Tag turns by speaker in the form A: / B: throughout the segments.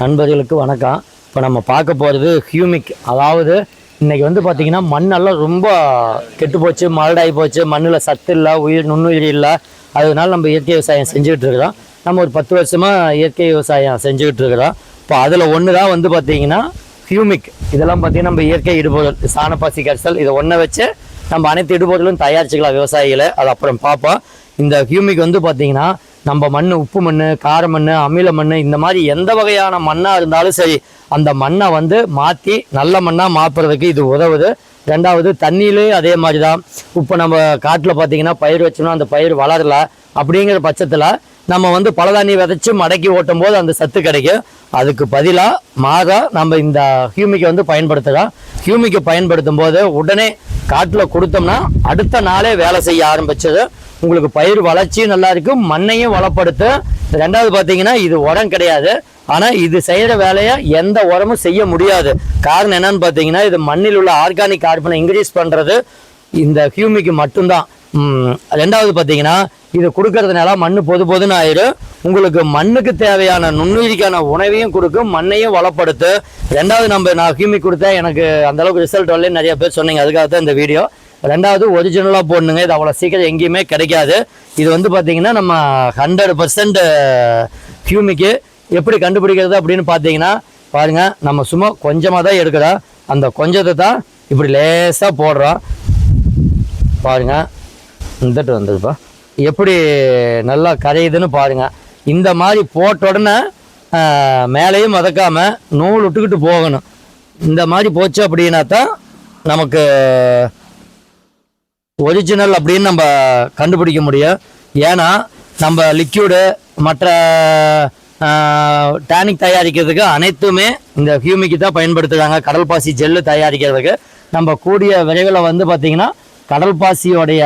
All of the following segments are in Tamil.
A: நண்பர்களுக்கு வணக்கம். இப்போ நம்ம பார்க்க போகிறது ஹியூமிக். அதாவது இன்றைக்கி வந்து பார்த்திங்கன்னா மண்ணெல்லாம் ரொம்ப கெட்டு போச்சு மலடாகி போச்சு. மண்ணில் சத்து இல்லை உயிர் நுண்ணுயிர் இல்லை. அதனால நம்ம இயற்கை விவசாயம் செஞ்சுக்கிட்டு இருக்கிறோம். நம்ம ஒரு பத்து வருஷமாக இயற்கை விவசாயம் செஞ்சுக்கிட்டு இருக்கிறோம். இப்போ அதில் ஒன்று தான் வந்து பார்த்திங்கன்னா ஹியூமிக். இதெல்லாம் பார்த்திங்கன்னா நம்ம இயற்கை இடுபொருள் சாணப்பாசி கரிசல் இதை ஒன்றை வச்சு நம்ம அனைத்து இடுபொருளும் தயாரிச்சுக்கலாம் விவசாயிகளை. அது அப்புறம் பார்ப்போம். இந்த ஹியூமிக் வந்து பார்த்திங்கன்னா நம்ம மண் உப்பு மண் கார மண் அமில மண் இந்த மாதிரி எந்த வகையான மண்ணாக இருந்தாலும் சரி அந்த மண்ணை வந்து மாற்றி நல்ல மண்ணாக மாற்றுறதுக்கு இது உதவுது. ரெண்டாவது தண்ணியிலே அதே மாதிரி தான் இப்போ நம்ம காட்டில் பார்த்தீங்கன்னா பயிர் வச்சோம்னா அந்த பயிர் வளரல அப்படிங்கிற பட்சத்தில் நம்ம வந்து பலதானி விதைச்சி மடக்கி ஓட்டும் போது அந்த சத்து கிடைக்கும். அதுக்கு பதிலாக மாறா நம்ம இந்த ஹியூமிக்கை வந்து பயன்படுத்துகிறோம் ஹியூமிக்கை பயன்படுத்தும் போது உடனே காட்டில் கொடுத்தோம்னா அடுத்த நாளே வேலை செய்ய ஆரம்பிச்சது. உங்களுக்கு பயிர் வளர்ச்சியும் நல்லா இருக்கும் மண்ணையும் வளப்படுத்தும் ரெண்டாவது பார்த்தீங்கன்னா இது உரம் கிடையாது. ஆனால் இது செய்கிற வேலையை எந்த உரமும் செய்ய முடியாது. காரணம் என்னன்னு பார்த்தீங்கன்னா இது மண்ணில் உள்ள ஆர்கானிக் கார்பனை இன்க்ரீஸ் பண்ணுறது இந்த ஹியூமிக்கு மட்டும்தான். ரெண்டாவது பார்த்தீங்கன்னா இது கொடுக்கறதுனால மண் பொது பொதுன்னு ஆயிடும். உங்களுக்கு மண்ணுக்கு தேவையான நுண்ணுயிரிக்கான உணவையும் கொடுக்கும் மண்ணையும் வளப்படுத்து. ரெண்டாவது நம்ம நான் ஹியூமிக் கொடுத்தேன் எனக்கு அந்தளவுக்கு ரிசல்ட் வரலன்னு நிறைய பேர் சொன்னீங்க. அதுக்காக தான் இந்த வீடியோ. ரெண்டாவது ஒரிஜினலாக போடணுங்க. இது அவ்வளோ சீக்கிரம் எங்கேயுமே கிடைக்காது. இது வந்து பார்த்திங்கன்னா நம்ம ஹண்ட்ரட் பர்சன்ட் ஃபியூமிக்கு எப்படி கண்டுபிடிக்கிறது அப்படின்னு பார்த்தீங்கன்னா பாருங்கள் நம்ம சும்மா கொஞ்சமாக தான் எடுக்கிறோம். அந்த கொஞ்சத்தை தான் இப்படி லேசாக போடுறோம். பாருங்கள் இந்தட்டு வந்ததுப்பா எப்படி நல்லா கரையுதுன்னு பாருங்கள் இந்த மாதிரி போட்ட உடனே மேலேயும் மதக்காமல் நூல் விட்டுக்கிட்டு போகணும். இந்த மாதிரி போச்சு அப்படின்னா தான் நமக்கு ஒரிஜினல் அப்படின்னு நம்ம கண்டுபிடிக்க முடியும். ஏன்னா நம்ம லிக்யூடு மற்ற டேனிக் தயாரிக்கிறதுக்கு அனைத்துமே இந்த ஹியூமிக்கு தான் பயன்படுத்துகிறாங்க கடல் பாசி ஜெல்லு தயாரிக்கிறதுக்கு. நம்ம கூடிய விரைவில் வந்து பார்த்திங்கன்னா கடல் பாசியோடைய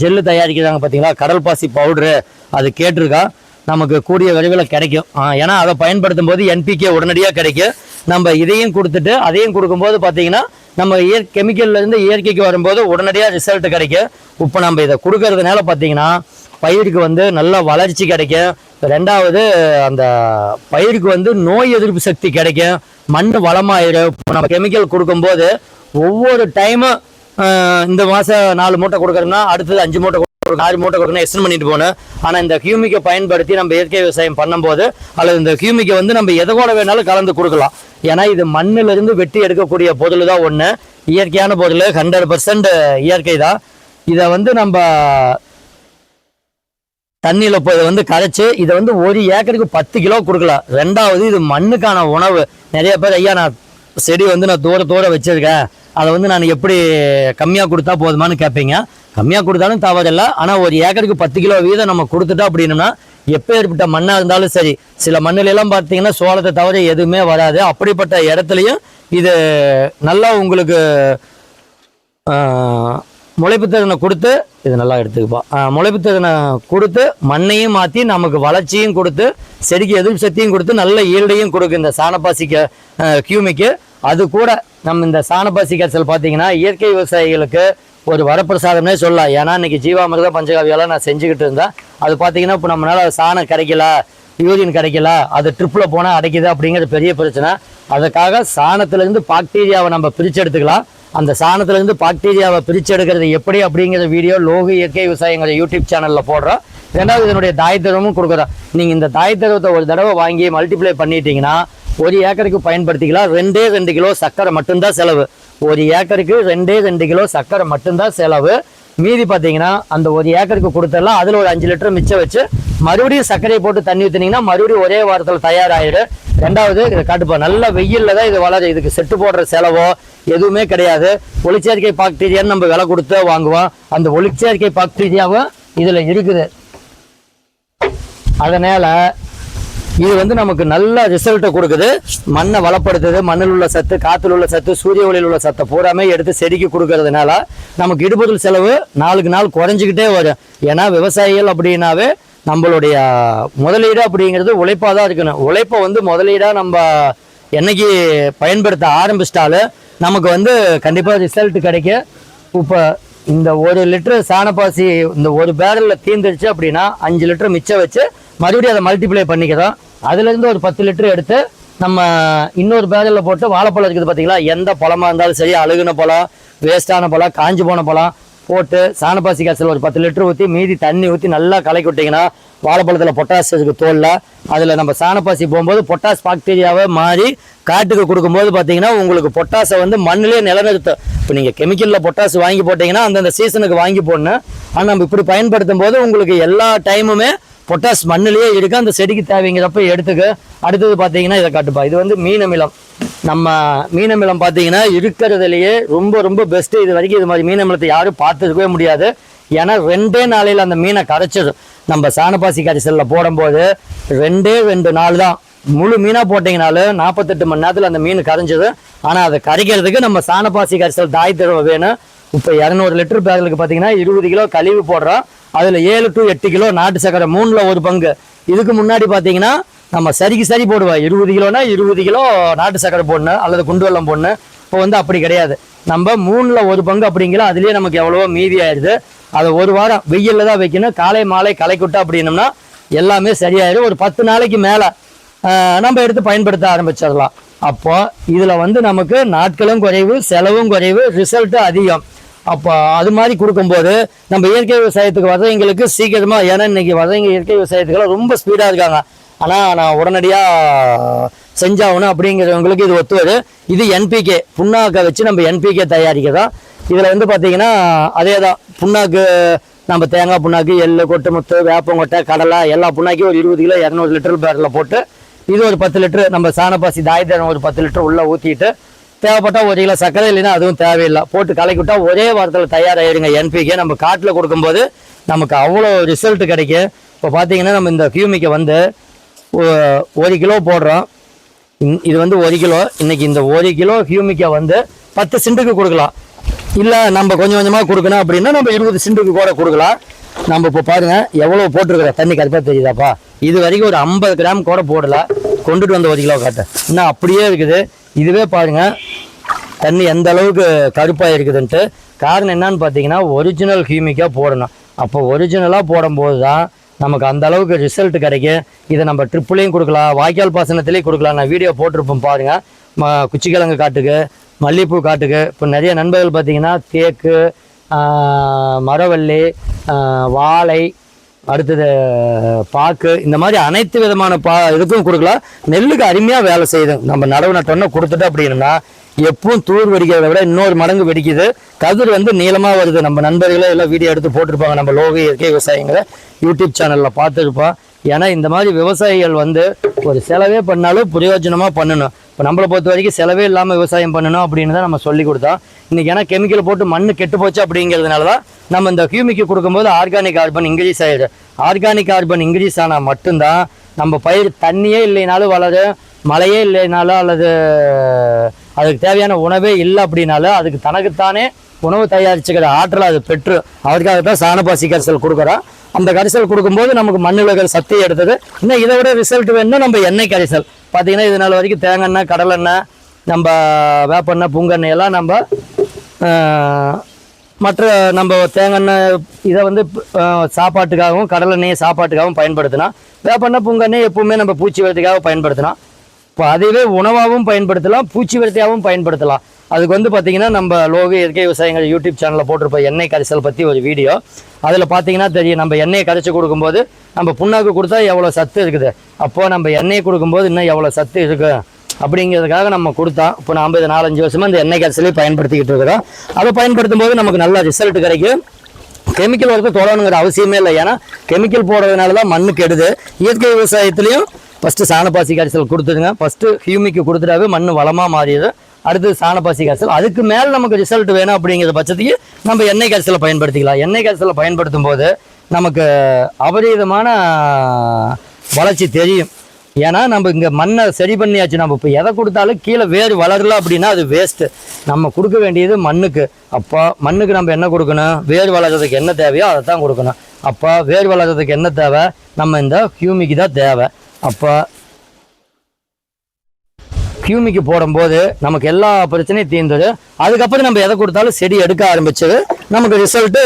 A: ஜெல்லு தயாரிக்கிறாங்க பார்த்தீங்களா? கடல் பாசி பவுட்ரு அது கேட்டிருக்கா. நமக்கு கூடிய விரைவில் கிடைக்கும். ஏன்னா அதை பயன்படுத்தும் போது என்பிகே உடனடியாக கிடைக்கும். நம்ம இதையும் கொடுத்துட்டு அதையும் கொடுக்கும்போது பார்த்தீங்கன்னா நம்ம இயற் கெமிக்கல்லேருந்து இருந்து இயற்கைக்கு வரும்போது உடனடியாக ரிசல்ட் கிடைக்கும். இப்போ நம்ம இதை கொடுக்கறதுனால பார்த்தீங்கன்னா பயிருக்கு வந்து நல்ல வளர்ச்சி கிடைக்கும். ரெண்டாவது அந்த பயிருக்கு வந்து நோய் எதிர்ப்பு சக்தி கிடைக்கும். மண் வளமாயிடும் இப்போ நம்ம கெமிக்கல் கொடுக்கும்போது ஒவ்வொரு டைமும் இந்த மாதம் நாலு மூட்டை கொடுக்குறோம்னா அடுத்தது அஞ்சு மூட்டை கொடுக்கணும், ஆறு மூட்டை கொடுக்கணும் எக்ஸ்டன் பண்ணிட்டு போகணும் ஆனால் இந்த ஹியூமிக்கை பயன்படுத்தி நம்ம இயற்கை விவசாயம் பண்ணும்போது அல்லது இந்த ஹியூமிக்கை வந்து நம்ம எதை கூட வேணாலும் கலந்து கொடுக்கலாம். ஏன்னா இது மண்ணுல இருந்து வெட்டி எடுக்கக்கூடிய பொருள் தான் ஒன்று இயற்கையான பொருள் ஹண்ட்ரட் பர்சன்ட் இயற்கை தான். இதை வந்து நம்ம தண்ணியில் போய் இதை வந்து கரைச்சு இதை வந்து ஒரு ஏக்கருக்கு பத்து கிலோ கொடுக்கலாம். ரெண்டாவது இது மண்ணுக்கான உணவு. நிறைய பேர் ஐயா நான் செடி வந்து நான் தூர தூர வச்சிருக்கேன். அதை வந்து நான் எப்படி கம்மியாக கொடுத்தா போதுமான்னு கேட்பீங்க கம்மியாக கொடுத்தாலும் தவறில்லை. ஆனால் ஒரு ஏக்கருக்கு பத்து கிலோ வீதம் நம்ம கொடுத்துட்டோம் அப்படின்னா எப்போ ஏற்பட்ட மண்ணாக இருந்தாலும் சரி. சில மண்ணிலெல்லாம் பார்த்தீங்கன்னா சோளத்தை தவிர எதுவுமே வராது. அப்படிப்பட்ட இடத்துலையும் இது நல்லா உங்களுக்கு முளைப்பு திறனை கொடுத்து இது நல்லா எடுத்துக்குப்பா. முளைப்புத்திறனை முளைப்பு திறனை கொடுத்து மண்ணையும் மாற்றி நமக்கு வளர்ச்சியும் கொடுத்து செடிக்கு எதிர்ப்பு சக்தியும் கொடுத்து நல்ல ஈல்டையும் கொடுக்கும் இந்த சாணப்பாசிக்க கியூமிக்கு. அது கூட நம்ம இந்த சாணப்பாசி கரைசல் பார்த்தீங்கன்னா இயற்கை விவசாயிகளுக்கு ஒரு வரப்பிரசாதம்னே சொல்லலாம். ஏன்னா இன்றைக்கி ஜீவாமிரதம் பஞ்சகாவியெல்லாம் நான் செஞ்சுக்கிட்டு இருந்தேன். அது பார்த்தீங்கன்னா இப்போ நம்மளால் சாணம் கிடைக்கல யூரின் கிடைக்கல அது ட்ரிப்பில் போனால் அடைக்குது அப்படிங்கிறது பெரிய பிரச்சனை. அதுக்காக சாணத்துலேருந்து பாக்டீரியாவை நம்ம பிரித்து எடுத்துக்கலாம். அந்த சாணத்துலேருந்து பாக்டீரியாவை பிரித்து எடுக்கிறது எப்படி அப்படிங்கிற வீடியோ லோக இயற்கை விவசாயங்கிற யூடியூப் சேனலில் போடுறோம். ரெண்டாவது இதனுடைய தாயத்திரமும் கொடுக்குறோம். நீங்கள் இந்த தாயத்திரத்தை ஒரு தடவை வாங்கி மல்டிப்ளை பண்ணிட்டீங்கன்னா ஒரு ஏக்கருக்கு பயன்படுத்திக்கலாம். ரெண்டே ரெண்டு கிலோ சர்க்கரை மட்டும்தான் செலவு. ஒரு ஏக்கருக்கு ரெண்டே ரெண்டு கிலோ சர்க்கரை மட்டும்தான் செலவு. மீதி பார்த்தீங்கன்னா அந்த ஒரு ஏக்கருக்கு கொடுத்துடலாம். அதில் ஒரு அஞ்சு லிட்டர் மிச்சம் வச்சு மறுபடியும் சர்க்கரையை போட்டு தண்ணி ஊற்றினீங்கன்னா மறுபடியும் ஒரே வாரத்தில் தயாராகிடும் ரெண்டாவது இதை காட்டுப்பா. நல்ல வெயில்ல தான் இது வளரும் இதுக்கு செட்டு போடுற செலவோ எதுவுமே கிடையாது. ஒளிச்சேர்க்கை பாக்டீரியான்னு நம்ம விலை கொடுத்து வாங்குவோம். அந்த ஒளிச்சேர்க்கை பாக்டீரியாவும் இதில் இருக்குது. அதனால் இது வந்து நமக்கு நல்ல ரிசல்ட்டை கொடுக்குது. மண்ணை வளப்படுத்துது மண்ணில் உள்ள சத்து காற்றுல உள்ள சத்து சூரிய ஒளியில் உள்ள சத்தை பூராமே எடுத்து செடிக்கு கொடுக்கறதுனால நமக்கு இடுபொருள் செலவு நாளுக்கு நாள் குறைஞ்சிக்கிட்டே வரும். ஏன்னா விவசாயிகள் அப்படின்னாவே நம்மளுடைய முதலீடு அப்படிங்கிறது உழைப்பாக தான் இருக்கணும். உழைப்பை வந்து முதலீடாக நம்ம என்னைக்கு பயன்படுத்த ஆரம்பிச்சிட்டாலும் நமக்கு வந்து கண்டிப்பாக ரிசல்ட் கிடைக்கும் இப்போ இந்த ஒரு லிட்டர் சாணப்பாசி இந்த ஒரு பேரலில் தீர்ந்துருச்சு அப்படின்னா அஞ்சு லிட்டர் மிச்சம் வச்சு மறுபடியும் அதை மல்டிப்ளை பண்ணிக்கிறோம். அதுலேருந்து ஒரு பத்து லிட்டர் எடுத்து நம்ம இன்னொரு பேரலில் போட்டு வாழைப்பழம் இருக்குது பார்த்தீங்களா எந்த பழமாக இருந்தாலும் சரி அழுகுன பழம் வேஸ்ட்டான பழம் காஞ்சி போன பழம் போட்டு சாணப்பாசி காய்ச்சல் ஒரு பத்து லிட்டர் ஊற்றி மீதி தண்ணி ஊற்றி நல்லா கலக்கி விட்டிங்கன்னா வாழைப்பழத்தில் பொட்டாஸ் இருக்குது தோலில். அதில் நம்ம சாணப்பாசி போகும்போது பொட்டாஸ் பாக்டீரியாவை மாறி காட்டுக்கு கொடுக்கும்போது பார்த்தீங்கன்னா உங்களுக்கு பொட்டாஸை வந்து மண்ணிலே நிலநிறுத்தும். இப்போ நீங்கள் கெமிக்கலில் பொட்டாஸ் வாங்கி போட்டிங்கன்னா அந்தந்த சீசனுக்கு வாங்கி போடணும். ஆனால் நம்ம இப்படி பயன்படுத்தும் போது உங்களுக்கு எல்லா டைமுமே பொட்டாஸ் மண்ணிலேயே இருக்கு. அந்த செடிக்கு தேவைங்கிறப்ப எடுத்துக்க. அடுத்தது பார்த்தீங்கன்னா இதை காட்டுப்பா. இது வந்து மீன் அமிலம் நம்ம மீனமிலம் பார்த்தீங்கன்னா இருக்கிறதுலையே ரொம்ப ரொம்ப பெஸ்ட்டு இது வரைக்கும் இது மாதிரி மீனமிலத்தை யாரும் பார்த்துருக்கவே முடியாது. ஏன்னா ரெண்டே நாளையில் அந்த மீனை கரைச்சிடும். நம்ம சாணப்பாசி கரைசலில் போடும்போது ரெண்டே ரெண்டு நாள் தான். முழு மீனாக போட்டிங்கனாலும் நாற்பத்தெட்டு மணி நேரத்தில் அந்த மீன் கரைஞ்சது ஆனால் அதை கரைக்கிறதுக்கு நம்ம சாணப்பாசி கரைசல் தாய் தடவை வேணும். இப்போ இரநூறு லிட்டர் பேரலுக்கு பார்த்தீங்கன்னா இருபது கிலோ கழிவு போடுறோம். அதில் ஏழு டு எட்டு கிலோ நாட்டு சக்கரை மூணில் ஒரு பங்கு. இதுக்கு முன்னாடி பார்த்தீங்கன்னா நம்ம சரிக்கு சரி போடுவோம் இருபது கிலோனா இருபது கிலோ நாட்டு சக்கரை போடணும் அல்லது குண்டு வெள்ளம் போடணும். இப்போ வந்து அப்படி கிடையாது. நம்ம மூணில் ஒரு பங்கு அப்படிங்கிற அதுலேயே நமக்கு எவ்வளவோ மீதி ஆயிடுது. அதை ஒரு வாரம் வெயிலில் தான் வைக்கணும். காலை மாலை களைக்குட்டா அப்படின்னம்னா எல்லாமே சரியாயிடும் ஒரு பத்து நாளைக்கு மேலே நம்ம எடுத்து பயன்படுத்த ஆரம்பிச்சிடலாம். அப்போ இதில் வந்து நமக்கு நாட்களும் குறைவு செலவும் குறைவு ரிசல்ட்டு அதிகம். அப்போ அது மாதிரி கொடுக்கும்போது நம்ம இயற்கை விவசாயத்துக்கு வர்றவங்களுக்கு சீக்கிரமாக ஏன்னா இன்னைக்கு வர்றவங்க இயற்கை விவசாயத்துக்கெல்லாம் ரொம்ப ஸ்பீடாக இருக்காங்க. ஆனால் நான் உடனடியாக செஞ்சாகணும் அப்படிங்கிறவங்களுக்கு இது ஒத்து இது என்பிகே புண்ணாக்கை வச்சு நம்ம என்பிகே தயாரிக்கிறோம் இதில் வந்து பார்த்தீங்கன்னா அதே தான் புண்ணாக்கு நம்ம தேங்காய் புண்ணாக்கு எள்ளு கொட்டு முத்து வேப்பங்கொட்டை கடலை எல்லா புண்ணாக்கியும் ஒரு இருபது கிலோ இரநூறு லிட்டர் பேரில் போட்டு இது ஒரு பத்து லிட்டரு நம்ம சாணப்பாசி தாயத்தனம் ஒரு பத்து லிட்டர் உள்ளே ஊற்றிட்டு தேவைப்பட்டால் ஒரு கிலோ சர்க்கரை இல்லைன்னா அதுவும் தேவையில்லை. போட்டு கலக்கிவிட்டால் ஒரே வாரத்தில் தயாராகிடுங்க என்பிகே நம்ம காட்டில் கொடுக்கும்போது நமக்கு அவ்வளோ ரிசல்ட் கிடைக்கும். இப்போ பார்த்தீங்கன்னா நம்ம இந்த கியூமிக்கை வந்து ஒரு கிலோ போடுறோம். இது வந்து ஒரு கிலோ. இன்னைக்கு இந்த ஒரு கிலோ ஹியூமிக்கை வந்து பத்து சென்ட்டுக்கு கொடுக்கலாம். இல்லை நம்ம கொஞ்சம் கொஞ்சமாக கொடுக்கணும் அப்படின்னா நம்ம இருபது சென்ட்டுக்கு கூட கொடுக்கலாம். நம்ம இப்போ பாருங்கள் எவ்வளோ போட்டிருக்கிறோம் தண்ணி கரெக்டாக தெரியுதாப்பா? இது வரைக்கும் ஒரு ஐம்பது கிராம் கூட போடல. கொண்டுட்டு வந்த ஒரு கிலோ காட்ட. இன்னும் அப்படியே இருக்குது. இதுவே பாருங்க தண்ணி எந்த அளவுக்கு கருப்பாக இருக்குதுன்ட்டு. காரணம் என்னன்னு பார்த்தீங்கன்னா ஒரிஜினல் ஹியூமிக்காக போடணும். அப்போ ஒரிஜினலாக போடும்போது தான் நமக்கு அந்த அளவுக்கு ரிசல்ட் கிடைக்கும். இதை நம்ம ட்ரிப்புலையும் கொடுக்கலாம். வாய்க்கால் பாசனத்துலேயும் கொடுக்கலாம். நான் வீடியோ போட்டிருப்போம் பாருங்கள் ம குச்சிக்கிழங்கு காட்டுக்கு மல்லிகைப்பூ காட்டுக்கு. இப்போ நிறைய நண்பர்கள் பார்த்திங்கன்னா தேக்கு மரவள்ளி வாழை அடுத்தது பாக்கு இந்த மாதிரி அனைத்து விதமான பா இதுக்கும் கொடுக்கலாம். நெல்லுக்கு அருமையாக வேலை செய்யுது. நம்ம நடவு நட்டோன்னு கொடுத்துட்டோம் அப்படின்னா எப்பவும் தூர் வெடிக்கிறத விட இன்னொரு மடங்கு வெடிக்குது. கதிர் வந்து நீளமாக வருது. நம்ம நண்பர்களே எல்லாம் வீடியோ எடுத்து போட்டிருப்பாங்க. நம்ம லோக இயற்கை விவசாயிங்களை யூடியூப் சேனலில் பார்த்துருப்போம். ஏன்னா இந்த மாதிரி விவசாயிகள் வந்து ஒரு செலவே பண்ணாலும் பிரயோஜனமாக பண்ணணும். இப்போ நம்மளை பொறுத்த வரைக்கும் செலவே இல்லாமல் விவசாயம் பண்ணணும் அப்படின்னு தான் நம்ம சொல்லி கொடுத்தோம். இன்றைக்கி ஏன்னா கெமிக்கல் போட்டு மண் கெட்டு போச்சு அப்படிங்கிறதுனால தான் நம்ம இந்த ஹியூமிக்கு கொடுக்கும்போது ஆர்கானிக் கார்பன் இன்க்ரீஸ் ஆகிடுது ஆர்கானிக் கார்பன் இன்க்ரீஸ் ஆனால் மட்டும்தான் நம்ம பயிர் தண்ணியே இல்லைனாலும் வளரும். மழையே இல்லைனாலும் அல்லது அதுக்கு தேவையான உணவே இல்லை அப்படின்னாலும் அதுக்கு தனக்குத்தானே உணவு தயாரிச்சுக்கிற ஆற்றல் அது பெற்று அதுக்காக தான் சாணப்பாசி கரிசல் கொடுக்குறோம் அந்த கரிசல் கொடுக்கும்போது நமக்கு மண்ணில் இருக்கிற சக்தி எடுத்தது. இன்னும் இதை விட ரிசல்ட் வேணும்னா நம்ம எண்ணெய் கரிசல். பார்த்தீங்கன்னா இது நாள் வரைக்கும் தேங்காய் கடலெண்ணெய் நம்ம வேப்பெண்ணெய் புங்கெண்ணெய் எல்லாம் நம்ம மற்ற நம்ம தேங்காய் இதை வந்து சாப்பாட்டுக்காகவும் கடலெண்ணெயை சாப்பாட்டுக்காகவும் பயன்படுத்தினா வேப்பெண்ணெய் புங்கெண்ணெய் எப்பவுமே நம்ம பூச்சி வரதுக்காக பயன்படுத்தினா இப்போ அதுவே உணவாகவும் பயன்படுத்தலாம் பூச்சி விரட்டியாகவும் பயன்படுத்தலாம். அதுக்கு வந்து பார்த்தீங்கன்னா நம்ம லோக இயற்கை விவசாயங்கள் யூடியூப் சேனலில் போட்டிருப்போம் எண்ணெய் கரைசல் பற்றி ஒரு வீடியோ. அதில் பார்த்தீங்கன்னா தெரியும் நம்ம எண்ணெயை கரைச்சி கொடுக்கும்போது நம்ம புண்ணாக்கு கொடுத்தா எவ்வளோ சத்து இருக்குது? அப்போது நம்ம எண்ணெயை கொடுக்கும்போது இன்னும் எவ்வளோ சத்து இருக்குது அப்படிங்கிறதுக்காக நம்ம கொடுத்தா இப்போ நம்ம இது நாலஞ்சு வருஷமாக இந்த எண்ணெய் கரைசலையும் பயன்படுத்திக்கிட்டு இருக்கிறோம். அதை பயன்படுத்தும் போது நமக்கு நல்ல ரிசல்ட் கிடைக்கும். கெமிக்கல் ஒர்க்கு தொடணுங்கிற அவசியமே இல்லை. ஏன்னா கெமிக்கல் போடுறதுனால தான் மண்ணு கெடுது. இயற்கை விவசாயத்துலேயும் ஃபஸ்ட்டு சாணப்பாசி கரைசல் கொடுத்துருங்க ஃபஸ்ட்டு ஹியூமிக்கு கொடுத்துட்டாவே மண் வளமாக மாறிடுது அடுத்தது சாணப்பாசி கரைசல் அதுக்கு மேலே நமக்கு ரிசல்ட் வேணும் அப்படிங்கிற பட்சத்துக்கு நம்ம எண்ணெய் கரைசலை பயன்படுத்திக்கலாம். எண்ணெய் கரைசலை பயன்படுத்தும் போது நமக்கு அபரீதமான வளர்ச்சி தெரியும். ஏன்னா நம்ம இங்கே மண்ணை சரி பண்ணியாச்சு. நம்ம இப்போ எதை கொடுத்தாலும் கீழே வேறு வளரல அப்படின்னா அது வேஸ்ட்டு நம்ம கொடுக்க வேண்டியது மண்ணுக்கு. அப்போ மண்ணுக்கு நம்ம என்ன கொடுக்கணும்? வேர் வளர்கிறதுக்கு என்ன தேவையோ அதை தான் கொடுக்கணும். அப்போ வேர் வளர்கிறதுக்கு என்ன தேவை? நம்ம இந்த ஹியூமிக்கு தான் தேவை. அப்போ கியூமிக்கு போடும்போது நமக்கு எல்லா பிரச்சனையும் தீர்ந்தது. அதுக்கப்புறம் நம்ம எதை கொடுத்தாலும் செடி எடுக்க ஆரம்பிச்சது. நமக்கு ரிசல்ட்டு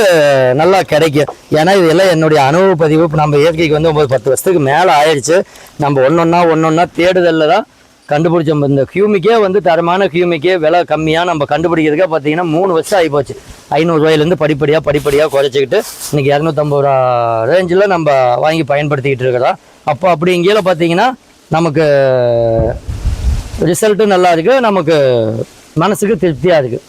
A: நல்லா கிடைக்கும் ஏன்னா இதெல்லாம் என்னுடைய அனுபவ பதிவு. இப்போ நம்ம இயற்கைக்கு வந்து ஒம்பது பத்து வருஷத்துக்கு மேலே ஆயிடுச்சு. நம்ம ஒன்றொன்னா ஒன்றொன்னா தேடுதலில் தான் கண்டுபிடிச்சோம். இந்த கியூமிக்கே வந்து தரமான கியூமிக்கே விலை கம்மியாக நம்ம கண்டுபிடிக்கிறதுக்கே பார்த்தீங்கன்னா மூணு வருஷம் ஆகி ஐநூறுரூவாயிலேருந்து படிப்படியாக படிப்படியாக குறைச்சிக்கிட்டு இன்றைக்கி இரநூத்தம்பது ரூபா ரேஞ்சில் நம்ம வாங்கி பயன்படுத்திக்கிட்டு இருக்கிறோம் அப்போ அப்படி இங்கேயில பார்த்தீங்கன்னா நமக்கு ரிசல்ட்டும் நல்லா இருக்குது நமக்கு மனசுக்கு திருப்தியாக இருக்குது